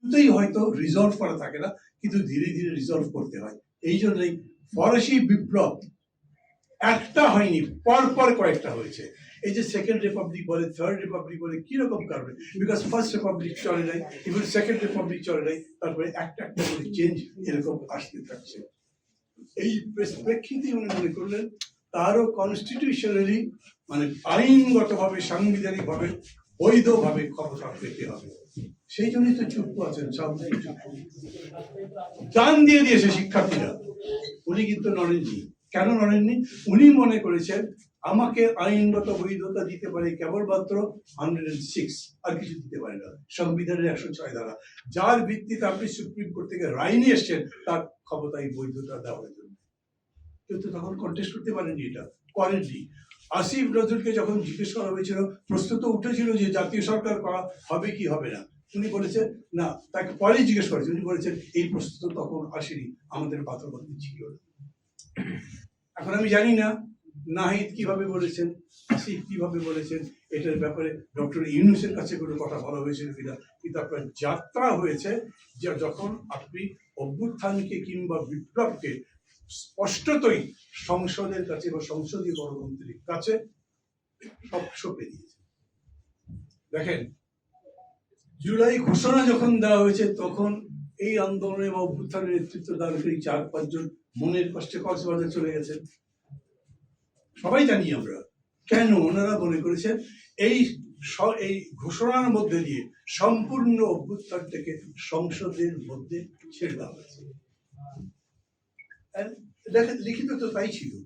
শুরুতেই হয়তো রিজলভ করা থাকে না, কিন্তু ধীরে ধীরে রিজলভ করতে হয়। এই জন্যই ফরাসি বিপ্লব একটা হয়নি পর পর কয়েকটা হয়েছে। এই যে সেকেন্ড রিপাবলিক বলে থার্ড রিপাবলিক বলে, কীরকম কারণে? বিকজ ফার্স্ট রিপাবলিক চলে নাই ইভেন সেকেন্ড রিপাবলিক চলে নাই, তারপরে একটা একটা করে চেঞ্জ এরকম আসতে থাকছে। এই প্রেক্ষিতে উনি মনে করলেন, তারও কনস্টিটিউশনালি মানে আইনগতভাবে, সাংবিধানিকভাবে, বৈধভাবে ক্ষমতা পেতে হবে। সেই জন্যই তো চুপ আছেন চুপ। দান দিয়ে দিয়েছে শিক্ষার্থীরা। উনি কিন্তু নড়েননি কেন নড়েননি উনি মনে করেছেন, আমাকে আইনগত বৈধতা দিতে পারে কেবলমাত্র হান্ড্রেড সিক্স আর কিছু দিতে পারে না। সংবিধানের একশো ছয় ধারা। যার ভিত্তিতে আপনি সুপ্রিম কোর্ট থেকে রায় নিয়ে এসছেন, তার ক্ষমতায় বৈধতা দেওয়ার জন্য কিন্তু তখন কন্টেস্ট করতে পারেননি এটা, করেননি। আসিফ নজরুলকে যখন জিজ্ঞেস করা হয়েছিল, প্রশ্ন তো উঠেছিল যে জাতীয় সরকার করা হবে কি হবে না। উনি বলেছেন, না, তাকে পরেই জিজ্ঞেস করেছে। উনি বলেছেন, এই প্রশ্ন তো তখন আসেনি, আমাদের পাত্রবর্তী ছিল এখন আমি জানি না, নাহিদ কীভাবে বলেছেন, আসিফ কীভাবে বলেছেন, এটার ব্যাপারে ডক্টর ইউনুসের কাছে কোনো কথা বলা হয়েছিল কিনা, কিন্তু আপনার যাত্রা হয়েছে, যে যখন আপনি অভ্যুত্থানকে কিংবা বিপ্লবকে স্পষ্টতই সংসদের কাছে বা সংসদীয় গণতন্ত্রের কাছে সব সঁপে দিয়েছে দেখেন, জুলাই ঘোষণা যখন দেওয়া হয়েছে, তখন এই আন্দোলনে বা অভ্যুত্থানের নেতৃত্ব দানকারী চার, পাঁচজন মনের কষ্টে কক্সবাজার চলে গেছেন। সবাই জানি আমরা কেন ওনারা মনে করেছেন এই এই ঘোষণার মধ্যে দিয়ে সম্পূর্ণ অভ্যুত্থানটাকে সংসদের মধ্যে ছেড়ে দেওয়া হয়েছে। লিখিত তো তাই ছিল।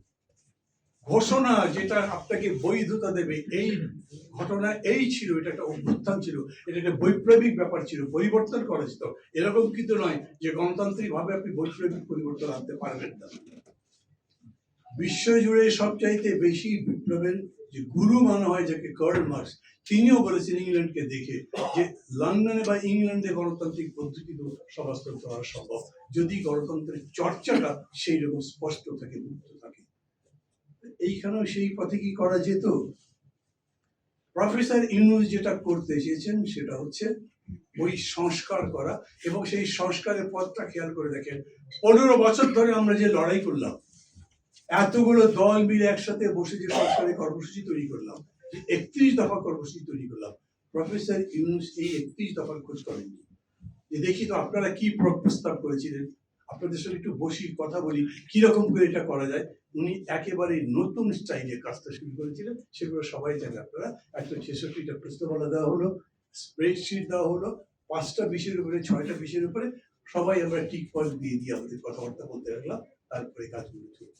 ঘোষণা যেটা আপনাকে বৈধতা দেবে, এই ঘটনা এই ছিল, এটা একটা অভ্যুত্থান ছিল, এটা একটা বৈপ্লবিক ব্যাপার ছিল, পরিবর্তন করা যেত। এরকম কিন্তু নয় যে গণতান্ত্রিক ভাবে আপনি বৈপ্লবিক পরিবর্তন আনতে পারবেন না। বিশ্বজুড়ে সবচাইতে বেশি বিপ্লবের যে গুরু মানা হয় যাকে কার্ল মার্কস, তিনিও বলেছেন ইংল্যান্ডকে দেখে যে লন্ডনে বা ইংল্যান্ডে গণতান্ত্রিক পদ্ধতিতে সমাজতন্ত্র হওয়া সম্ভব। যদি গণতন্ত্রের চর্চাটা সেই রকম স্পষ্ট থাকে মুক্ত থাকে। এইখানেও সেই পথে কি করা যেত? প্রফেসর ইউনুস যেটা করতে চেয়েছেন সেটা হচ্ছে ওই সংস্কার করা এবং সেই সংস্কারের পথটা খেয়াল করে দেখেন। পনেরো বছর ধরে আমরা যে লড়াই করলাম এতগুলো দল মিলে একসাথে বসে যে সংস্কারের কর্মসূচি তৈরি করলাম একত্রিশ দফা কর্মসূচি তৈরি করলাম, প্রফেসর ইউনুস এই একত্রিশ দফার খোঁজ করেননি। যে দেখি তো আপনারা কি প্রস্তাব করেছিলেন? আপনাদের সঙ্গে একটু বসি, কথা বলি, কীরকম করে এটা করা যায়? উনি একেবারে নতুন স্টাইলে কাজটা শুরু করেছিলেন, সেগুলো সবাই জানে আপনারা। একশো ছেষট্টিটা প্রস্তাবনা দেওয়া হলো, স্প্রেডশিট দেওয়া হলো, পাঁচটা বিষয়ের উপরে, ছয়টা বিষয়ের উপরে, সবাই আমরা টিক পয়েন্ট দিয়ে দিয়ে আমাদের কথাবার্তা বলতে লাগলাম, তারপরে কাজগুলো